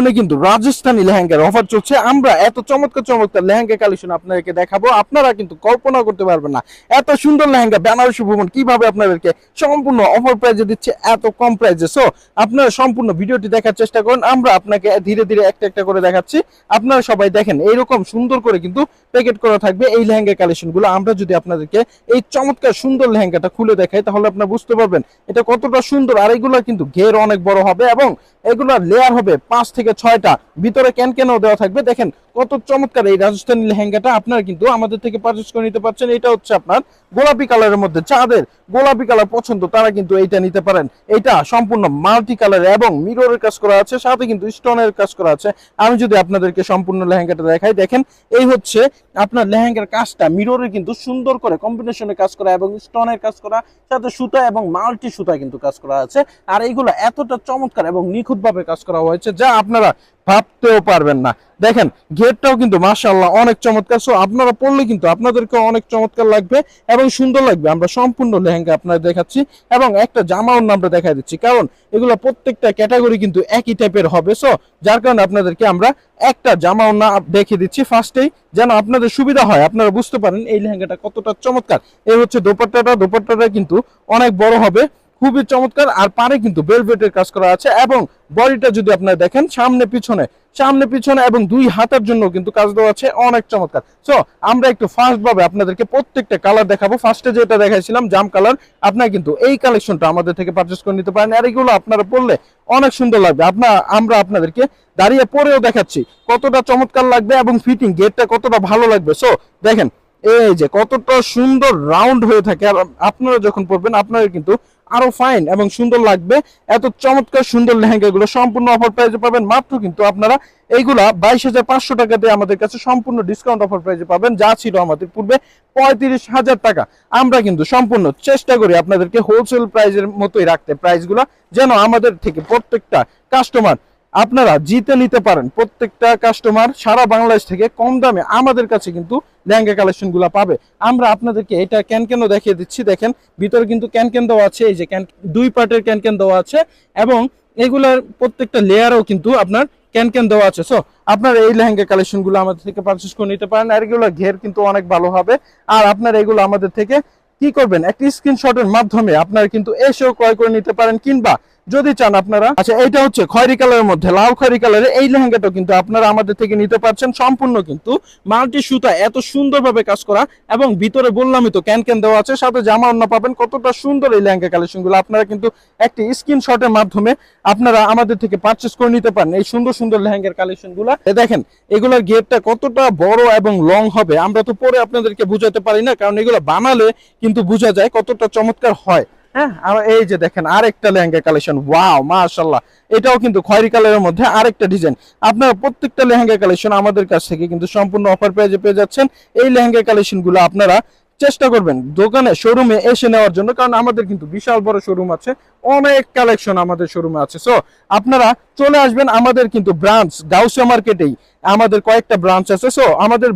গুণে কিন্তু রাজস্থানী লেহেঙ্গার অফার চলছে। আমরা এত চমৎকার চমৎকার লেহেঙ্গা কালেকশন আপনাদেরকে দেখাবো। আপনারা কিন্তু কল্পনা করতে পারবেন না এত সুন্দর লেহেঙ্গা, বেনারসি ভ্রমণ কীভাবে আপনাদেরকে সম্পূর্ণ অফার প্রাইজে দিচ্ছে এত কম প্রাইজে সো আপনারা সম্পূর্ণ ভিডিওটি দেখার চেষ্টা করুন। আমরা আপনাকে ধীরে ধীরে একটা একটা করে দেখাচ্ছি। আপনারা সবাই দেখেন, এইরকম সুন্দর করে কিন্তু প্যাকেট করা থাকবে এই লেহেঙ্গা কালেকশনগুলো। আমরা যদি আপনাদেরকে এই চমৎকার সুন্দর লেহেঙ্গাটা খুলে দেখাই, তাহলে আপনারা বুঝতে পারবেন এটা কতটা সুন্দর। আর এগুলো কিন্তু ঘের অনেক বড় হবে এবং এগুলোর লেয়ার হবে পাঁচ থেকে ছয়টা। ভিতরে ক্যান ক্যানও দেওয়া থাকবে? দেখেন, কত চমৎকার এই রাজস্থানী লেহেঙ্গাটা আপনারা কিন্তু আমাদের থেকে পারচেস করে নিতে পারছেন। এটা হচ্ছে আপনার গোলাপি কালারের মধ্যে। যাদের গোলাপি কালার পছন্দ, তারা কিন্তু এইটা নিতে পারেন। এটা সম্পূর্ণ মাল্টি কালার এবং মিররের কাজ করা আছে, সাথে কিন্তু স্টোনের কাজ করা আছে। আমি যদি আপনাদেরকে সম্পূর্ণ লেহেঙ্গাটা দেখাই, দেখেন, এই হচ্ছে আপনার লেহেঙ্গার কাজটা। মিররের কিন্তু সুন্দর করে কম্বিনেশনে কাজ করা এবং স্টোনের কাজ করা, সাথে সুতা এবং মাল্টি সুতা কিন্তু কাজ করা আছে। আর এইগুলো এতটা চমৎকার এবং নিখুঁতভাবে কাজ করা হয়েছে, যা আপনারা ভাবতেও পারবেন না। দেখেন, গেটটাও কিন্তু মাশাআল্লাহ অনেক চমৎকার। সো আপনারা পড়লে কিন্তু আপনাদেরকে অনেক চমৎকার লাগবে এবং সুন্দর লাগবে। আমরা সম্পূর্ণ লেহেঙ্গা আপনাদের দেখাচ্ছি এবং একটা জামা ওর নামটা দেখা দিচ্ছি। কারণ এগুলো প্রত্যেকটা ক্যাটাগরি কিন্তু একই টাইপের হবে। সো যার কারণে আপনাদেরকে আমরা একটা জামা ওনা দেখে দিচ্ছি ফার্স্টেই, যেন আপনাদের সুবিধা হয়। আপনারা বুঝতে পারেন এই লেহেঙ্গাটা কতটা চমৎকার। এই হচ্ছে দোপাট্টাটা। দোপাট্টাটা কিন্তু অনেক বড় হবে। খুবই চমৎকার, আর পারে কিন্তু বেলভেটের কাজ করা আছে এবং বডিটা যদি আপনারা দেখেন, সামনে পিছনে সামনে পিছনে এবং দুই হাতের জন্য কিন্তু কাজ দেওয়া আছে, অনেক চমৎকার। সো আমরা একটু ফার্স্ট ভাবে আপনাদেরকে প্রত্যেকটা কালার দেখাবো। ফার্স্টে যেটা দেখাইছিলাম, জাম কালার আপনারা কিন্তু এই কালেকশনটা আমাদের থেকে পারচেস করে নিতে পারেন। আর এগুলো আপনারা পড়লে অনেক সুন্দর লাগবে। আপনার আমরা আপনাদেরকে দাঁড়িয়ে পরেও দেখাচ্ছি কতটা চমৎকার লাগবে এবং ফিটিং গেটটা কতটা ভালো লাগবে। সো দেখেন, এই যে কতটা সুন্দর রাউন্ড হয়ে থাকে। আর আপনারা যখন পড়বেন আপনারা কিন্তু আরও ফাইন এবং সুন্দর লাগবে। এত চমৎকার সুন্দর লেহেঙ্গা গুলো সম্পূর্ণ অফার প্রাইজে পাবেন। মাত্র কিন্তু আপনারা এইগুলা বাইশ হাজার পাঁচশো টাকা দিয়ে আমাদের কাছে সম্পূর্ণ ডিসকাউন্ট অফার প্রাইজে পাবেন। যা ছিল আমাদের পূর্বে পঁয়ত্রিশ হাজার টাকা। আমরা কিন্তু সম্পূর্ণ চেষ্টা করি আপনাদেরকে হোলসেল প্রাইজের মতোই রাখতে। প্রাইসগুলো যেন আমাদের থেকে প্রত্যেকটা কাস্টমার আপনারা জিতে নিতে পারেন। প্রত্যেকটা কাস্টমার সারা বাংলাদেশ থেকে কম দামে আমাদের কাছে কিন্তু লেহেঙ্গা কালেকশনগুলা পাবে। আমরা আপনাদেরকে এটা ক্যান ক্যানও দেখিয়ে দিচ্ছি, দেখেন। ভিতরে কিন্তু ক্যান ক্যান দেওয়া আছে, এই যে ক্যান দুই পার্টের ক্যান ক্যান দেওয়া আছে, এবং এগুলার প্রত্যেকটা লেয়ারও কিন্তু আপনার ক্যান ক্যান দেওয়া আছে। সো আপনার এই লেহেঙ্গা কালেকশনগুলো আমাদের থেকে পারচেস করে নিতে পারেন, আর এগুলো ঘের কিন্তু অনেক ভালো হবে। আর আপনার এগুলো আমাদের থেকে কি করবেন? একটি স্ক্রিনশটের মাধ্যমে আপনারা কিন্তু এসেও ক্রয় করে নিতে পারেন, কিংবা যদি চান আপনারা। আচ্ছা এইটা হচ্ছে খয়রি কালারের মধ্যে, লাল খয়রি কালারের এই লেহেঙ্গাটাও কিন্তু আপনারা আমাদের থেকে নিতে পারছেন। সম্পূর্ণ কিন্তু মাল্টি সুতা, এত সুন্দরভাবে কাজ করা এবং ভিতরে বললামই তো ক্যান ক্যান দেওয়া আছে, সাথে জামা অন্য পাবেন। কতটা সুন্দর এই লেহেঙ্গা কালেকশনগুলো আপনারা কিন্তু একটি স্ক্রিনশটের মাধ্যমে আপনারা আমাদের থেকে পারচেস করে নিতে পারেন এই সুন্দর সুন্দর লেহেঙ্গার কালেকশনগুলা এ দেখেন, এগুলোর গেটটা কতটা বড় এবং লং হবে, আমরা তো পরে আপনাদেরকে বুঝাতে পারি না, কারণ এগুলো বানালে কিন্তু বোঝা যায় কতটা চমৎকার হয়। হ্যাঁ আর এই যে দেখেন, আরেকটা লেহেঙ্গা কালেকশন ওয়াও মাশাল্লাহ এটাও কিন্তু খয়েরি কালারের মধ্যে আরেকটা ডিজাইন আপনারা প্রত্যেকটা লেহেঙ্গা কালেকশন আমাদের কাছ থেকে কিন্তু সম্পূর্ণ অফার পেয়ে পেয়ে যাচ্ছেন। এই লেহেঙ্গা কালেকশনগুলো আপনারা চেষ্টা করবেন দোকানে শোরুমে এসে নেওয়ার জন্য, কারণ আমাদের কিন্তু বিশাল বড় শোরুম আছে। অনেক কালেকশন আমাদের শোরুমে আছে। সো আপনারা চলে আসবেন আমাদের কিন্তু ব্রাঞ্চ গাউসিয়া মার্কেটেই আমাদের কয়েকটা ব্রাঞ্চ আছে। সো আমাদের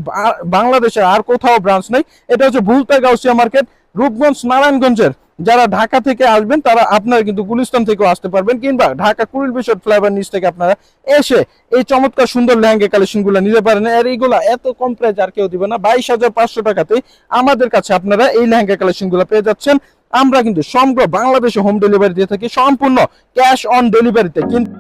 বাংলাদেশে আর কোথাও ব্রাঞ্চ নেই। এটা হচ্ছে ভুলতা গাউসিয়া মার্কেট রূপগঞ্জ, নারায়ণগঞ্জের। যারা ঢাকা থেকে আসবেন, তারা আপনারা কিন্তু গুলিস্তান থেকেও আসতে পারবেন, কিংবা ঢাকা কুড়িল বিশদ ফ্লাইওভার নিচ থেকে আপনারা এসে এই চমৎকার সুন্দর লেহেঙ্গা কালেকশনগুলো নিতে পারেন। আর এইগুলা এত কম প্রাইস আর কেউ দিবে না। বাইশ হাজার পাঁচশো টাকাতে আমাদের কাছে আপনারা এই লেহেঙ্গা কালেকশনগুলো পেয়ে যাচ্ছেন। আমরা কিন্তু সমগ্র বাংলাদেশে হোম ডেলিভারি দিয়ে থাকি, সম্পূর্ণ ক্যাশ অন ডেলিভারিতে কিন্তু